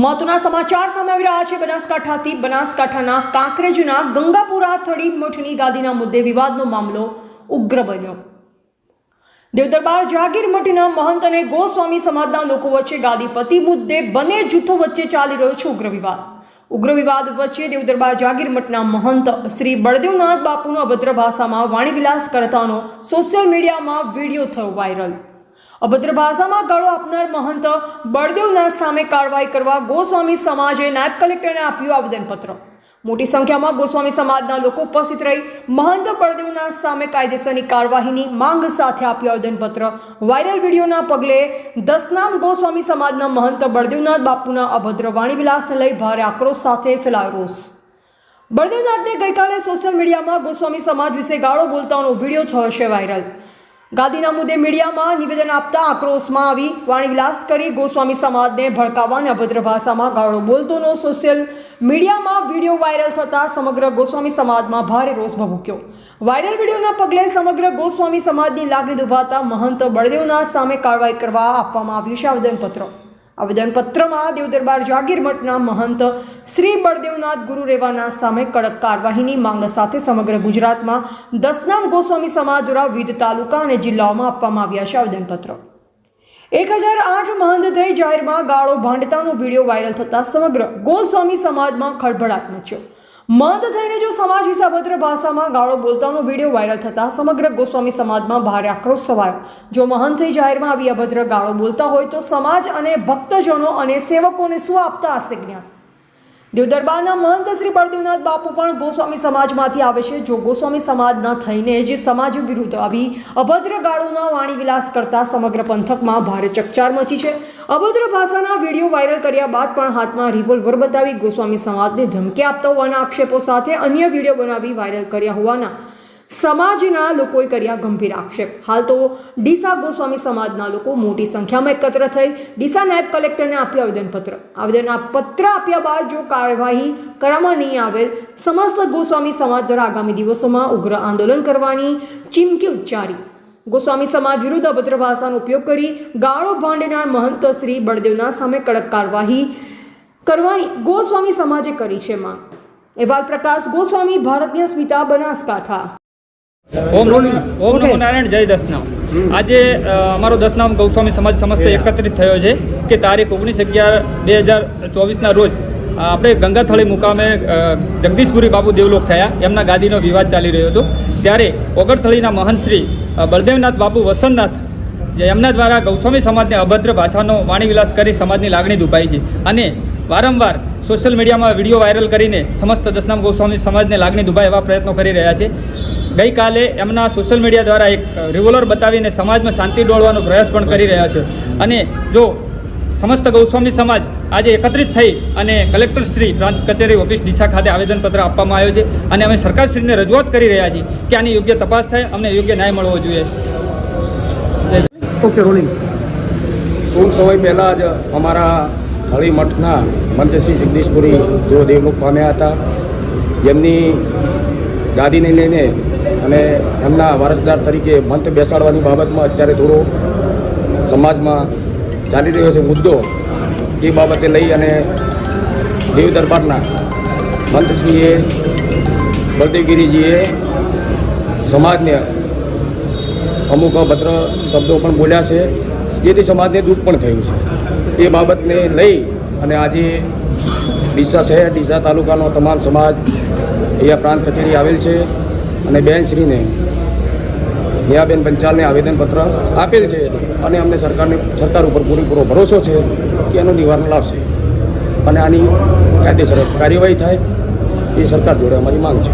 મહત્વના સમાચાર સામે આવી રહ્યા છે. બનાસકાંઠાથી બનાસકાંઠાના કાંકરેજના ગંગાપુરા થડી મઠની ગાદીના મુદ્દે વિવાદનો મામલો ઉગ્ર બન્યો. દેવદરબાર જાગીર મઠના મહંત અને ગોસ્વામી સમાજના લોકો વચ્ચે ગાદીપતિ મુદ્દે બંને જૂથો વચ્ચે ચાલી રહ્યો છે ઉગ્ર વિવાદ. ઉગ્ર વિવાદ વચ્ચે દેવદરબાર જાગીર મઠના મહંત શ્રી બળદેવનાથ બાપુનો અભદ્ર ભાષામાં વાણીવિલાસ કરતાનો સોશિયલ મીડિયામાં વીડિયો થયો વાયરલ. અભદ્ર ભાષામાં ગાળો આપનાર મહંત બળદેવનાથ સામે કાર્યવાહી કરવા ગોસ્વામી સમાજે નાયબ કલેક્ટરને આપ્યું આવેદનપત્ર. મોટી સંખ્યામાં ગોસ્વામી સમાજના લોકો ઉપસ્થિત રહી મહંત બળદેવનાથ સામે કાયદેસરની કાર્યવાહીની માંગ સાથે આપ્યું આવેદનપત્ર. વાયરલ વિડીયોના પગલે દસનામ ગોસ્વામી સમાજના મહંત બળદેવનાથ બાપુના અભદ્ર વાણીવિલાસને લઈ ભારે આક્રોશ સાથે ફેલાયો રોષ. બળદેવનાથને ગઈકાલે સોશિયલ મીડિયામાં ગોસ્વામી સમાજ વિશે ગાળો બોલતાનો વીડિયો થયો છે વાયરલ. ગાદીના મુદ્દે મીડિયામાં નિવેદન આપતા આક્રોશમાં આવી વાણીવિલાસ કરી ગોસ્વામી સમાજને ભડકાવવા અને અભદ્ર ભાષામાં ગાળો બોલતોનો સોશિયલ મીડિયામાં વીડિયો વાયરલ થતાં સમગ્ર ગોસ્વામી સમાજમાં ભારે રોષ ભભૂક્યો. વાયરલ વિડીયોના પગલે સમગ્ર ગોસ્વામી સમાજની લાગણી દુભાતા મહંત બળદેવના સામે કાર્યવાહી કરવા આપવામાં આવ્યું છે આવેદનપત્ર. આવેદનપત્રમાં દેવદરબાર જાગીર મઠના મહંત શ્રી બળદેવનાથ ગુરુ રેવાના સામે કડક કાર્યવાહીની માંગ સાથે સમગ્ર ગુજરાતમાં દસનામ ગોસ્વામી સમાજ દ્વારા વિવિધ તાલુકા અને જિલ્લાઓમાં આપવામાં આવ્યા છે આવેદનપત્ર એક હજાર આઠ મહંત થઈ જાહેરમાં ગાળો ભાંડતાનો વીડિયો વાયરલ થતાં સમગ્ર ગોસ્વામી સમાજમાં ખળભળાટ મચ્યો. મહંત થઈને જો સમાજ વિશે અભદ્ર ભાષામાં ગાળો બોલતાનો વીડિયો વાયરલ થતા સમગ્ર ગોસ્વામી સમાજમાં ભારે આક્રોશ સવાયો જો મહંત થઈ જાહેરમાં આવી અભદ્ર ગાળો બોલતા હોય તો સમાજ અને ભક્તજનો અને સેવકોને શું આપતા હશે જ્ઞાન દેવદરબારના મહંત શ્રી બળદેવનાથ બાપુ પણ ગોસ્વામી સમાજમાંથી આવે છે. જો ગોસ્વામી સમાજના થઈને જ સમાજ વિરુદ્ધ આવી અભદ્ર ગાળોના વાણી વિલાસ કરતા સમગ્ર પંથકમાં ભારે ચકચાર મચી છે. અભદ્ર ભાષાના વીડિયો વાયરલ કર્યા બાદ પણ હાથમાં રિવોલ્વર બતાવી ગોસ્વામી સમાજને ધમકી આપતા હોવાના આક્ષેપો સાથે અન્ય વીડિયો બનાવી વાયરલ કર્યા હોવાના સમાજના લોકોએ કર્યા ગંભીર આક્ષેપ. હાલ તો ડીસા ગોસ્વામી સમાજના લોકો મોટી સંખ્યામાં એકત્ર થઈ ડીસા નાયબ કલેક્ટરને આપ્યું આવેદનપત્ર. આવેદન પત્ર આપ્યા બાદ જો કાર્યવાહી કરવામાં નહીં આવેલ, સમસ્ત ગોસ્વામી સમાજ દ્વારા આગામી દિવસોમાં ઉગ્ર આંદોલન કરવાની ચીમકી ઉચ્ચારી. ગોસ્વામી સમાજ વિરુદ્ધ અભદ્ર ભાષાનો ઉપયોગ કરી ગાળો ભાંડનાર મહંત શ્રી બળદેવના સામે કડક કાર્યવાહી કરવાની ગોસ્વામી સમાજે કરી છે માં એવા પ્રકાશ, ગોસ્વામી, ભારતીય સ્મિતા, બનાસકાંઠા. ઓમ ઓમ નમો નારાયણ જય દસનામ. આજે અમારો દસનામ ગૌસ્વામી સમાજ સમસ્ત એકત્રિત થયો છે કે તારીખ ઓગણીસ અગિયાર બે હજાર ચોવીસના રોજ આપણે ગંગાથળી મુકામે જગદીશપુરી બાબુ દેવલોક થયા. એમના ગાદીનો વિવાદ ચાલી રહ્યો હતો. ત્યારે ઓગણથળીના મહંત શ્રી બળદેવનાથ બાબુ વસંતનાથ એમના દ્વારા ગૌસ્વામી સમાજને અભદ્ર ભાષાનો વાણીવિલાસ કરી સમાજની લાગણી દુભાઈ છે. અને વારંવાર સોશિયલ મીડિયામાં વીડિયો વાયરલ કરીને સમસ્ત દસનામ ગૌસ્વામી સમાજને લાગણી દુભાય એવા પ્રયત્નો કરી રહ્યા છે. ગઈકાલે એમના સોશિયલ મીડિયા દ્વારા એક રિવોલ્વર બતાવીને સમાજમાં શાંતિ ડોળવાનો પ્રયાસ પણ કરી રહ્યા છે. અને જો સમસ્ત ગૌસ્વામી સમાજ આજે એકત્રિત થઈ અને કલેક્ટર શ્રી પ્રાંત કચેરી ઓફિસ ડીસા ખાતે આવેદનપત્ર આપવામાં આવ્યો છે. અને અમે સરકારશ્રીને રજૂઆત કરી રહ્યા છીએ કે આની યોગ્ય તપાસ થાય, અમને યોગ્ય ન્યાય મળવો જોઈએ. ઓકે રોલિંગ ટૂંક સમય પહેલાં જ અમારા થળી મઠના મંત્રીશ્રી જગદીશપુરી જેઓ દેવલોક પામ્યા હતા. જેમની ગાદીને લઈને અને એમના વારસદાર તરીકે મંત બેસાડવાની બાબતમાં અત્યારે થોડો સમાજમાં ચાલી રહ્યો છે મુદ્દો. એ બાબતે લઈ અને દેવ દરબારના મંત્રીશ્રીએ, બળદેવગીરીજીએ સમાજને અમુક અભદ્ર શબ્દો પણ બોલ્યા છે. જેથી સમાજને દુઃખ પણ થયું છે. એ બાબતને લઈ અને આજે ડીસા શહેર, ડીસા તાલુકાનો તમામ સમાજ અહીંયા પ્રાંત કચેરી આવેલ છે અને બેનશ્રીને નેહાબેન પંચાલને આવેદનપત્ર આપેલ છે અને અમને સરકારને, સરકાર ઉપર પૂરેપૂરો ભરોસો છે કે એનું નિવારણ લાવશે. અને આની કાયદેસર કાર્યવાહી થાય એ સરકાર જોડે અમારી માંગ છે.